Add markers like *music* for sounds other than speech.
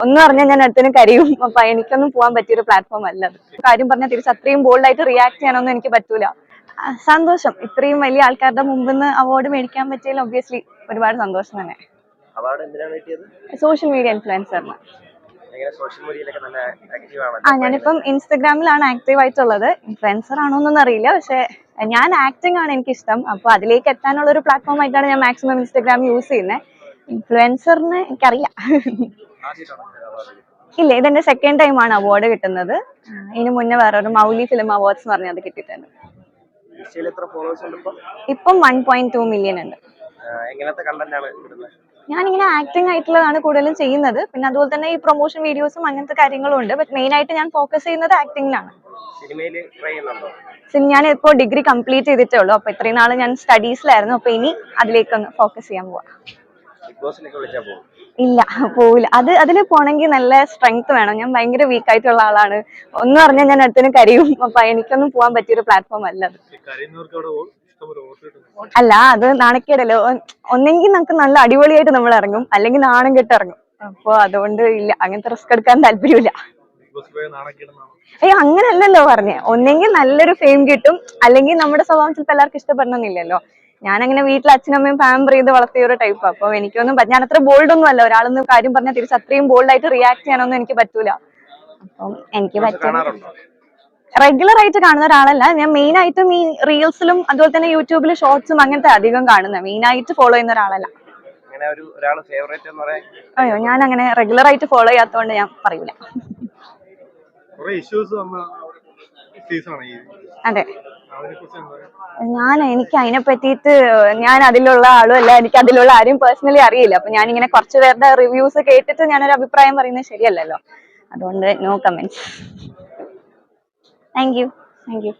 ഒന്ന് പറഞ്ഞാൽ ഞാൻ അടുത്തിന് കരയും. അപ്പൊ എനിക്കൊന്നും പോകാൻ പറ്റിയൊരു പ്ലാറ്റ്ഫോം അല്ല കാര്യം പറഞ്ഞാൽ തിരിച്ച് അത്രയും ബോൾഡ് ആയിട്ട് റിയാക്ട് ചെയ്യാനൊന്നും എനിക്ക് പറ്റൂല. സന്തോഷം. ഇത്രയും വലിയ ആൾക്കാരുടെ മുമ്പിൽ നിന്ന് അവാർഡ് മേടിക്കാൻ പറ്റിയതിൽ ഒബ്വിയസ്ലി ഒരുപാട് സന്തോഷം തന്നെ. സോഷ്യൽ മീഡിയ ഇൻഫ്ലുവൻസറിന് ആ ഞാനിപ്പം ഇൻസ്റ്റഗ്രാമിലാണ് ആക്റ്റീവ് ആയിട്ടുള്ളത്. ഇൻഫ്ലുവൻസർ ആണോ എന്നൊന്നും അറിയില്ല. പക്ഷെ ഞാൻ ആക്ടിങ് ആണ് എനിക്ക് ഇഷ്ടം അപ്പൊ അതിലേക്ക് എത്താനുള്ള ഒരു പ്ലാറ്റ്ഫോം ആയിട്ടാണ് ഞാൻ മാക്സിമം ഇൻസ്റ്റഗ്രാം യൂസ് ചെയ്യുന്നത് ഇൻഫ്ലുവൻസറിന് എനിക്കറിയില്ല. *laughs* ഇല്ല ഇതെന്റെ സെക്കൻഡ് ടൈം ആണ് അവാർഡ് കിട്ടുന്നത്. ഇതിന് മുന്നേ വേറൊരു മൗലി ഫിലിം അവാർഡ്സ് പറഞ്ഞത് കിട്ടിയിട്ടുണ്ട്. ഇപ്പം? വൺ പോയിന്റ് ടു മില്യൺ ഉണ്ട്. ഞാനിങ്ങനെ ആക്ടിംഗ് ആയിട്ടുള്ളതാണ് കൂടുതലും ചെയ്യുന്നത്. പിന്നെ അതുപോലെ തന്നെ ഈ പ്രൊമോഷൻ വീഡിയോസും അങ്ങനത്തെ കാര്യങ്ങളും ഉണ്ട്. ബട്ട് മെയിൻ ആയിട്ട് ഞാൻ ഫോക്കസ് ചെയ്യുന്നത് ആക്ടിങ്ങിലാണ് ഞാൻ ഇപ്പോ ഡിഗ്രി കംപ്ലീറ്റ് ചെയ്തിട്ടേ ഉള്ളൂ. അപ്പൊ ഇത്രയും നാൾ ഞാൻ സ്റ്റഡീസിലായിരുന്നു അപ്പൊ ഇനി അതിലേക്ക് ഒന്ന് ഫോക്കസ് ചെയ്യാൻ പോവാ. ഇല്ല പോവില്ല. അത് അതിൽ പോണെങ്കിൽ നല്ല സ്ട്രെങ്ത് വേണം. ഞാൻ ഭയങ്കര വീക്ക് ആയിട്ടുള്ള ആളാണ്. ഒന്ന് പറഞ്ഞാൽ ഞാൻ അടുത്തിന് കരയും. അപ്പൊ എനിക്കൊന്നും പോകാൻ പറ്റിയൊരു പ്ലാറ്റ്ഫോം അല്ല അത്. അല്ല അത് നാണക്കേടല്ലോ. ഒന്നെങ്കിൽ നമുക്ക് നല്ല അടിപൊളിയായിട്ട് നമ്മൾ ഇറങ്ങും. അല്ലെങ്കിൽ നാണം കെട്ട് ഇറങ്ങും. അപ്പൊ അതുകൊണ്ട് ഇല്ല. അങ്ങനത്തെ റിസ്ക് എടുക്കാൻ താല്പര്യമില്ല. ഏയ് അങ്ങനല്ലല്ലോ പറഞ്ഞേ. ഒന്നെങ്കിൽ നല്ലൊരു ഫെയിം കിട്ടും. അല്ലെങ്കിൽ നമ്മുടെ സ്വഭാവം ചിലപ്പോൾ എല്ലാവർക്കും ഇഷ്ടപ്പെടണമെന്നില്ലല്ലോ. ഞാൻ അങ്ങനെ വീട്ടിൽ അച്ഛനമ്മയും പാമ്പർ ചെയ്ത് വളർത്തിയ ഒരു ടൈപ്പ് അപ്പൊ എനിക്കൊന്നും ഞാൻ അത്ര ബോൾഡ് ഒന്നും അല്ല. ഒരാളൊന്ന് കാര്യം പറഞ്ഞാൽ തിരിച്ച് അത്രയും ബോൾഡ് ആയിട്ട് റിയാക്ട് ചെയ്യാനൊന്നും എനിക്ക് പറ്റൂല. അപ്പം എനിക്ക് പറ്റും. റെഗുലർ ആയിട്ട് കാണുന്ന ഒരാളല്ല. ഞാൻ മെയിൻ ആയിട്ടും ഈ റീൽസിലും അതുപോലെ തന്നെ യൂട്യൂബിൽ ഷോർട്സും അങ്ങനത്തെ അധികം കാണുന്ന മെയിൻ ആയിട്ട് ഫോളോ ചെയ്യുന്ന ഒരാളല്ല. അയ്യോ ഞാൻ അങ്ങനെ റെഗുലർ ആയിട്ട് ഫോളോ ചെയ്യാത്തതുകൊണ്ട് ഞാൻ പറയൂല. അതെ. ഞാൻ എനിക്ക് അതിനെ പറ്റിയിട്ട് ഞാൻ അതിലുള്ള ആളും അല്ല എനിക്ക് അതിലുള്ള ആരും പേഴ്സണലി അറിയില്ല. അപ്പൊ ഞാൻ ഇങ്ങനെ കുറച്ച് പേരുടെ റിവ്യൂസ് കേട്ടിട്ട് ഞാനൊരു അഭിപ്രായം പറയുന്നത് ശരിയല്ലല്ലോ. അതുകൊണ്ട് no comment thank you thank you